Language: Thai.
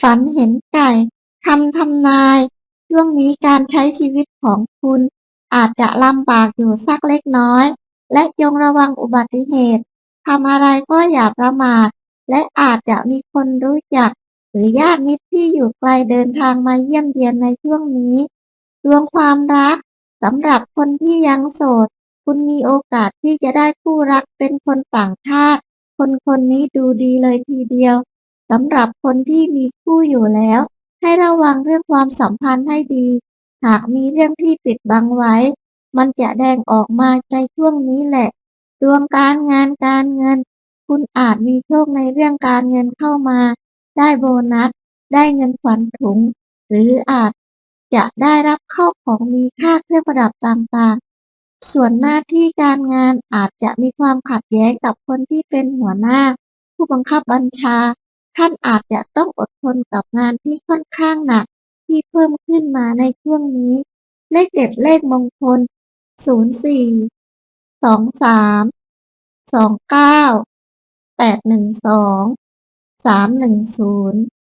ฝันเห็นไก่คำทำนาย ช่วงนี้การใช้ชีวิตของคุณอาจจะลำบากอยู่สักเล็กน้อย และจงระวังอุบัติเหตุทำอะไรก็อย่าประมาท และอาจจะมีคนรู้จัก หรือญาติมิตรที่อยู่ไกลเดินทางมาเยี่ยมเยียนในช่วงนี้ ดวงความรักสำหรับคนที่ยังโสด คุณมีโอกาสที่จะได้คู่รักเป็นคนต่างชาติ คนคนนี้ดูดีเลยทีเดียว สำหรับคนที่มีคู่อยู่แล้ว ให้ระวังเรื่องความสัมพันธ์ให้ดี หากมีเรื่องที่ปิดบังไว้ มันจะแดงออกมาในช่วงนี้แหละ ดวงการงานการเงิน คุณอาจมีโชคในเรื่องการเงินเข้ามา ได้โบนัส ได้เงินขวัญถุง หรืออาจจะได้รับเข้าของมีค่าเครื่องประดับต่างๆ ส่วนหน้าที่การงานอาจจะมีความขัดแย้งกับคนที่เป็นหัวหน้า ผู้บังคับบัญชา ท่านอาจจะต้องอดทนกับงานที่ค่อนข้างหนักที่เพิ่มขึ้นมาในช่วงนี้ เลขเด็ดเลขมงคล 04 23 29 812 310